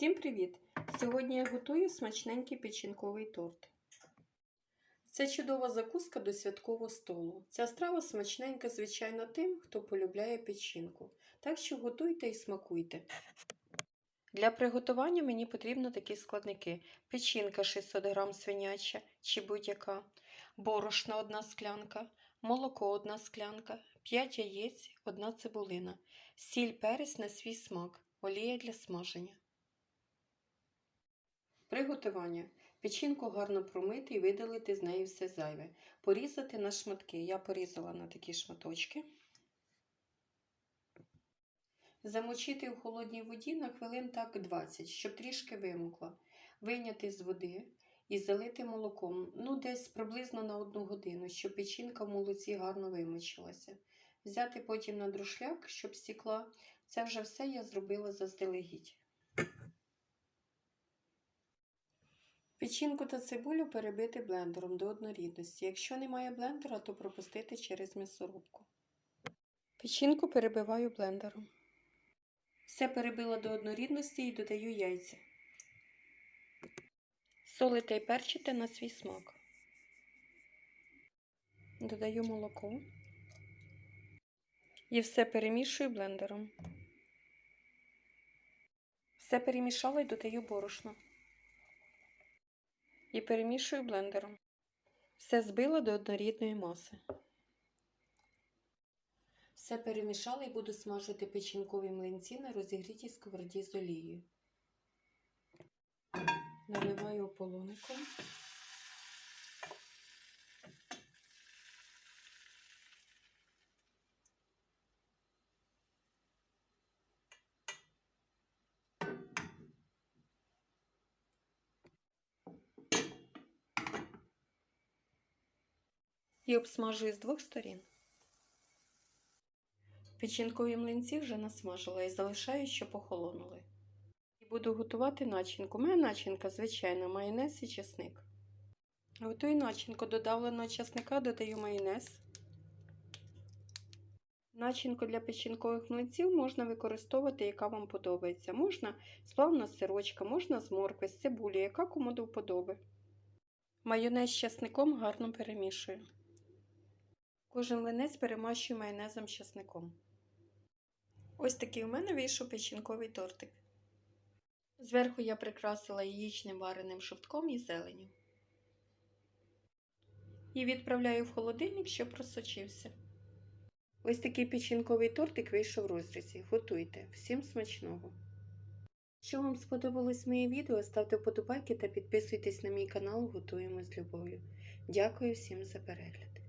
Всім привіт! Сьогодні я готую смачненький печінковий торт. Це чудова закуска до святкового столу. Ця страва смачненька, звичайно, тим, хто полюбляє печінку. Так що готуйте і смакуйте. Для приготування мені потрібно такі складники: печінка 600 г свиняча чи будь-яка, борошно 1 склянка, молоко 1 склянка, 5 яєць, 1 цибулина, сіль перець на свій смак, олія для смаження. Приготування. Печінку гарно промити і видалити з неї все зайве. Порізати на шматки. Я порізала на такі шматочки. Замочити в холодній воді на хвилин так 20, щоб трішки вимокла. Вийняти з води і залити молоком, ну десь приблизно на одну годину, щоб печінка в молоці гарно вимочилася. Взяти потім на друшляк, щоб стікла. Це вже все я зробила заздалегідь. Печінку та цибулю перебити блендером до однорідності. Якщо немає блендера, то пропустити через м'ясорубку. Печінку перебиваю блендером. Все перебила до однорідності і додаю яйця. Солите і перчите на свій смак. Додаю молоко. І все перемішую блендером. Все перемішала і додаю борошно і перемішую блендером. Все збила до однорідної маси. Все перемішала і буду смажити печінкові млинці на розігрітій сковороді з олією. Наливаю ополоником. І обсмажую з двох сторін. Печінкові млинці вже насмажила і залишаю, щоб охолонули. І буду готувати начинку. Моя начинка, звичайно, майонез і чесник. Готую начинку до давленого чесника, додаю майонез. Начинку для печінкових млинців можна використовувати, яка вам подобається. Можна з плавна сирочка, можна з моркви, з цибулі, яка кому до вподоби. Майонез з чесником гарно перемішую. Кожен линець перемащую майонезом з часником. Ось такий у мене вийшов печінковий тортик. Зверху я прикрасила яєчним вареним шовтком і зеленю. І відправляю в холодильник, щоб просочився. Ось такий печінковий тортик вийшов в розрізі. Готуйте. Всім смачного! Якщо вам сподобалось моє відео, ставте вподобайки та підписуйтесь на мій канал Готуємо з любов'ю. Дякую всім за перегляд!